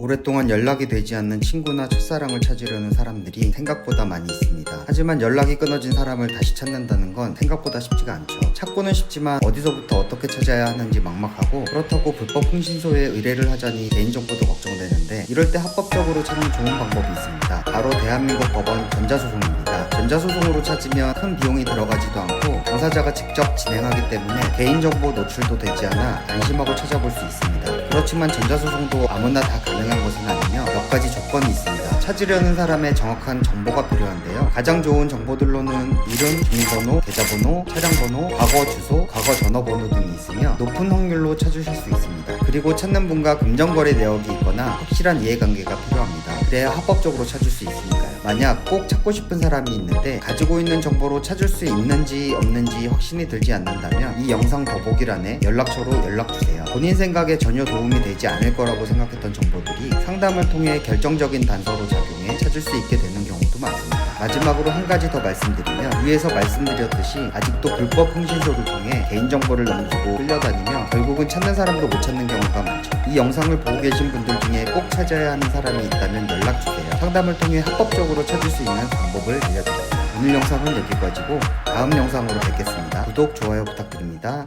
오랫동안 연락이 되지 않는 친구나 첫사랑을 찾으려는 사람들이 생각보다 많이 있습니다. 하지만 연락이 끊어진 사람을 다시 찾는다는 건 생각보다 쉽지가 않죠. 찾고는 싶지만 어디서부터 어떻게 찾아야 하는지 막막하고 그렇다고 불법 흥신소에 의뢰를 하자니 개인정보도 걱정되는데 이럴 때 합법적으로 찾는 좋은 방법이 있습니다. 바로 대한민국 법원 전자소송입니다. 전자소송으로 찾으면 큰 비용이 들어가지도 않고 당사자가 직접 진행하기 때문에 개인정보 노출도 되지 않아 안심하고 찾아볼 수 있습니다. 그렇지만 전자소송도 아무나 다 가능한 것은 아니며 몇 가지 조건이 있습니다. 찾으려는 사람의 정확한 정보가 필요한데요. 가장 좋은 정보들로는 이름, 주민번호, 계좌번호, 차량번호, 과거 주소, 과거 전화번호 등이 있으며 높은 확률로 찾으실 수 있습니다. 그리고 찾는 분과 금전거래 내역이 있거나 확실한 이해관계가 필요합니다. 그래야 합법적으로 찾을 수 있으니까요. 만약 꼭 찾고 싶은 사람이 있는데 가지고 있는 정보로 찾을 수 있는지 없는지 확신이 들지 않는다면 이 영상 더보기란에 연락처로 연락주세요. 본인 생각에 전혀 도움이 되지 않을 거라고 생각했던 정보들이 상담을 통해 결정적인 단서로 작용해 찾을 수 있게 되는 경우도 많습니다. 마지막으로 한 가지 더 말씀드리면 위에서 말씀드렸듯이 아직도 불법 흥신소를 통해 개인정보를 넘기고 끌려다니며 결국은 찾는 사람도 못 찾는 경우가 많죠. 이 영상을 보고 계신 분들 중에 꼭 찾아야 하는 사람이 있다면 연락주세요. 상담을 통해 합법적으로 찾을 수 있는 방법을 알려드립니다. 오늘 영상은 여기까지고 다음 영상으로 뵙겠습니다. 구독, 좋아요 부탁드립니다.